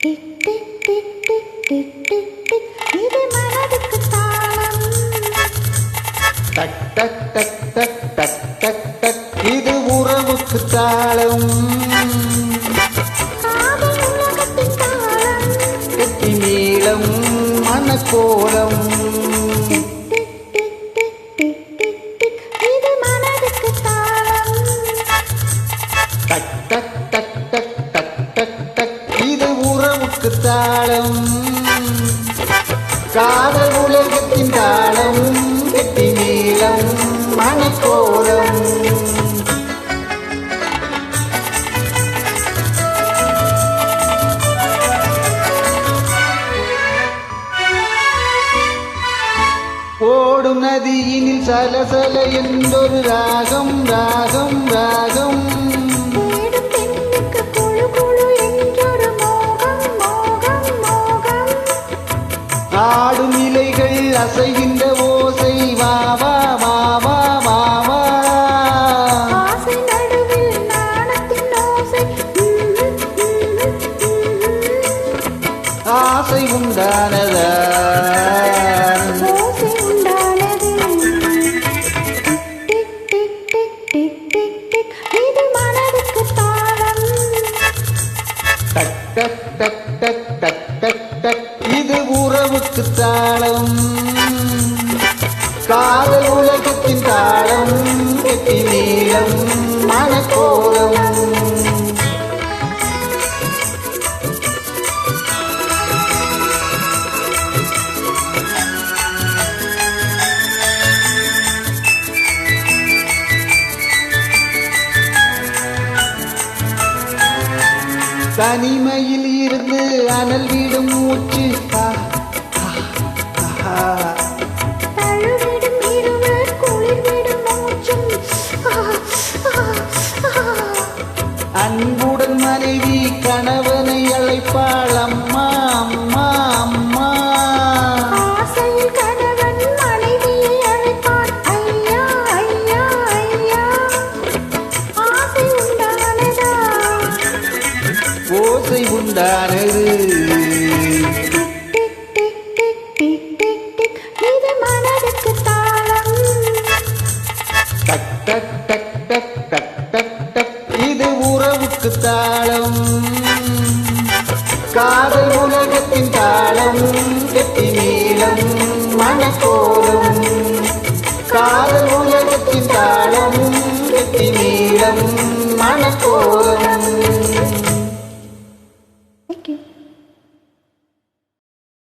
Tick டிக் டிக் டிக் டிக் டிக் டிக் இது உறவுக்கு தாளம் கெட்டி நீளம் மனக்கோலம் உறவுக்கு தாளம். காதல் உலகத்தின் தாளம் கெட்டி நீளம் மணிக்கோலம். ஓடும் நதியினில் சலசல என்றொரு ராகம் ராகம் ராகம். அசைகின்ற ஓசை வா வா வா வா வா வா. ஆசை உண்டானது? டிக் டிக் டிக் டிக் டிக் டிக். இது தாளம் உறவுக்கு தாளம். காதல் உலகத்தின் தாளம் கெட்டி நீளம் மனக்கோலம். தனிமையில் இருந்து அனல் வீடும் மூச்சு. அன்புடன் மனைவி கணவனை அழைப்பாள். அம்மா அம்மா அம்மா. ஓசை உண்டானது. டிக் டிக் டிக் டிக் டிக் டிக். இது மனதுக்கு தாளம். டக் டக் டக் டக் டக். டக் டக் இது உறவுக்கு தாளம். காதல் உலகத்தின் தாளம் கெட்டி நீளம் மனக்கோலம். காதல் உலகத்தின் தாளம் கெட்டி நீளம்.